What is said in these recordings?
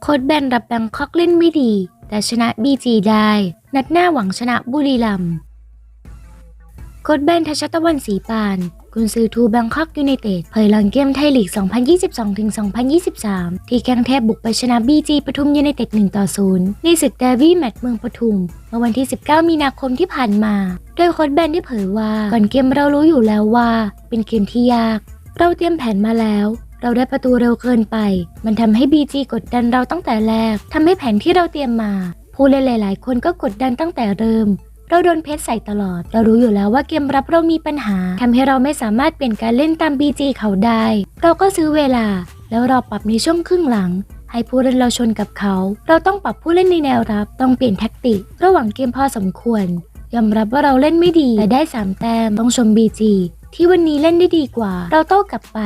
โค้ดแบนรับแบงคอกเล่นไม่ดี แต่ชนะบีจีได้ นัดหน้าหวังชนะบุรีรัมย์โค้ดแบนทัชตะวันสีปานกุนซือทูแบงคอกยูไนเต็ดเผยหลังเกมไทยลีก 2022-2023 ที่แข้งเทพบุกไปชนะบีจีปทุมยูไนเต็ด1ต่อ0ในศึกเดร์บี้แมตช์เมืองปทุม เมื่อวันที่ 19 มีนาคมที่ผ่านมา โดยโค้ดแบนได้เผยว่า ก่อนเกมเรารู้อยู่แล้วว่า เป็นเกมที่ยาก เราเตรียมแผนมาแล้ว เราได้ประตูเร็วเกินไป มันทำให้ BG กดดันเราตั้งแต่แรกทำให้แผนที่เราเตรียมมา ผู้เล่นหลาย ๆ คนก็กดดันตั้งแต่เริ่ม เราโดนเพชรใส่ตลอด เรารู้อยู่แล้วว่าเกมรับเรามีปัญหาทำให้เราไม่สามารถเปลี่ยนการเล่นตาม BG เขาได้ เราก็ซื้อเวลา แล้วรอปรับในช่วงครึ่งหลังให้ผู้เล่นเราชนกับเขา เราต้องปรับผู้เล่นในแนวรับ ต้องเปลี่ยนแท็กติก ระหว่างเกมพอสมควร ยอมรับว่าเราเล่นไม่ดี แต่ได้สามแต้ม ต้องชม BG ที่วันนี้เล่นได้ดีกว่า เราโต้กลับไป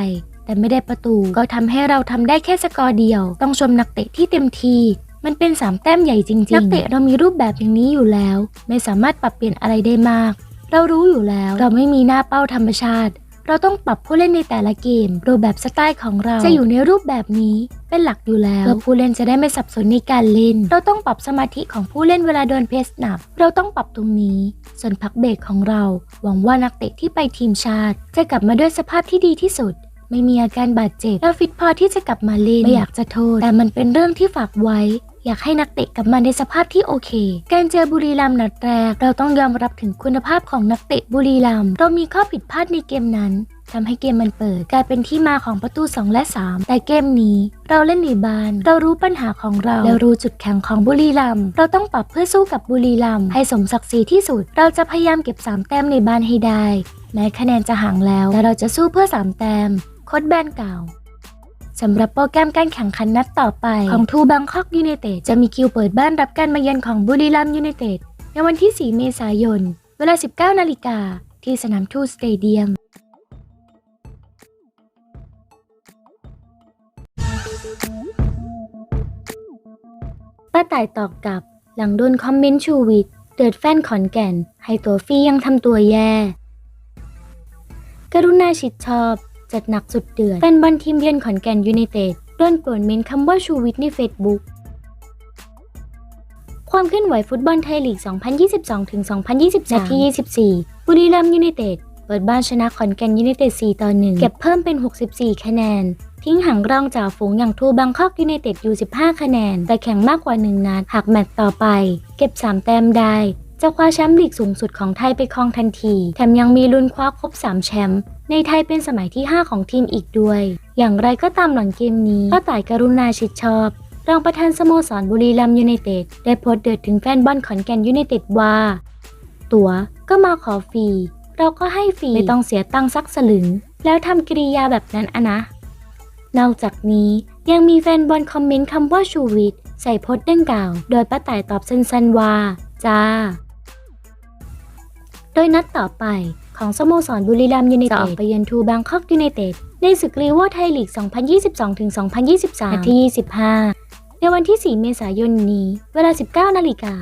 แต่ไม่ได้ประตูก็ทำให้เราทำได้แค่สกอร์เดียว ต้องชมนักเตะที่เต็มทีมันเป็นสามแต้มใหญ่จริงๆ นักเตะเรามีรูปแบบอย่างนี้อยู่แล้ว ไม่สามารถปรับเปลี่ยนอะไรได้มาก เรารู้อยู่แล้ว เราไม่มีหน้าเป้าธรรมชาติ เราต้องปรับผู้เล่นในแต่ละเกม รูปแบบสไตล์ของเราจะอยู่ในรูปแบบนี้เป็นหลักอยู่แล้วเพื่อผู้เล่นจะได้ไม่สับสนในการเล่น เราต้องปรับสมาธิของผู้เล่นเวลาโดนเพสหนับ เราต้องปรับตรงนี้ ส่วนพักเบรกของเรา หวังว่านักเตะที่ไปทีมชาติ จะกลับมาด้วยสภาพที่ดีที่สุด ไม่มีอาการบาดเจ็บและฟิตพอที่จะกลับมาเล่นไม่อยากจะโทษ แต่มันเป็นเรื่องที่ฝากไว้ อยากให้นักเตะกลับมาในสภาพที่โอเค การเจอบุรีรัมย์นัดแรก เราต้องยอมรับถึงคุณภาพของนักเตะบุรีรัมย์เรามีข้อผิดพลาดในเกมนั้นทำให้เกมมันเปิดกลายเป็นที่มาของประตู 2 และ 3 แต่เกมนี้ เราเล่นในบ้าน เรารู้ปัญหาของเรา และรู้จุดแข็งของบุรีรัมเราต้องปรับเพื่อสู้กับบุรีรัมให้สมศักดิ์ศรีที่สุด เราจะพยายามเก็บ 3 แต้มในบ้านให้ได้ แม้คะแนนจะห่างแล้ว แต่เราจะสู้เพื่อ 3 แต้มโค้ดแบนกล่าว สำหรับโปรแกรมการแข่งขันนัดต่อไปของทูบังคอกยูไนเต็ดจะมีคิวเปิดบ้านรับการมาเยือนของบุรีรัมย์ยูไนเต็ดในวันที่ 4 เมษายน เวลา 19 นาฬิกา ที่สนามทูสเตเดียมป้าต่ายตอบกลับ หลังโดนคอมเมนต์ชูวิทย์เดือดแฟนขอนแก่น ให้ตัวฟรียังทำตัวแย่ กรุณาชิดชอบ จัดหนักสุดเดือดแฟนบอลทีมเยือนขอนแก่นยูไนเต็ดโดนป่วนเมนคำว่าชูวิทย์ในเฟซบุ๊กความเคลื่อนไหวฟุตบอลไทยลีก 2022-2023นัดที่ 24 บุรีรัมย์ยูไนเต็ด เปิดบ้านชนะขอนแก่นยูไนเต็ด 4 ต่อ 1 เก็บเพิ่มเป็น 64 คะแนน ทิ้งห่างรองจ่าฝูงอย่างทูบังคอกยูไนเต็ดอยู่ 15 คะแนน แต่แข่งมากกว่า 1 นัด หากแมตช์ต่อไป เก็บ 3 แต้มได้ จะคว้าแชมป์ลีกสูงสุดของไทยไปครองทันที แถมยังมีลุ้นคว้าครบ 3 แชมป์ในไทยเป็นสมัยที่ 5 ของทีมอีกด้วย อย่างไรก็ตามหลังเกมนี้ป้าต่ายกรุณาชิดชอบ รองประธานสโมสรบุรีรัมย์ยูไนเต็ดได้โพสต์เดือดถึงแฟนบอลขอนแก่นยูไนเต็ดว่า ตั๋วก็มาขอฟรีเราก็ให้ฟรีไม่ต้องเสียตังค์สักสลึง แล้วทำกิริยาแบบนั้นอะนะ นอกจากนี้ยังมีแฟนบอลคอมเมนต์คำว่าชูวิทย์ใส่โพสต์ดังกล่าว โดยป้าต่ายตอบสั้นๆว่า จ้า โดยนัดต่อไปของสโมสรบุรีรัมย์ยูไนเต็ดจะออกไปเยือนทูบางคอกยูไนเต็ดในศึกลีโวไทยลีก 2022-2023นัดที่25 ในวันที่ 4 เมษายนนี้ เวลา 19 นาฬิกา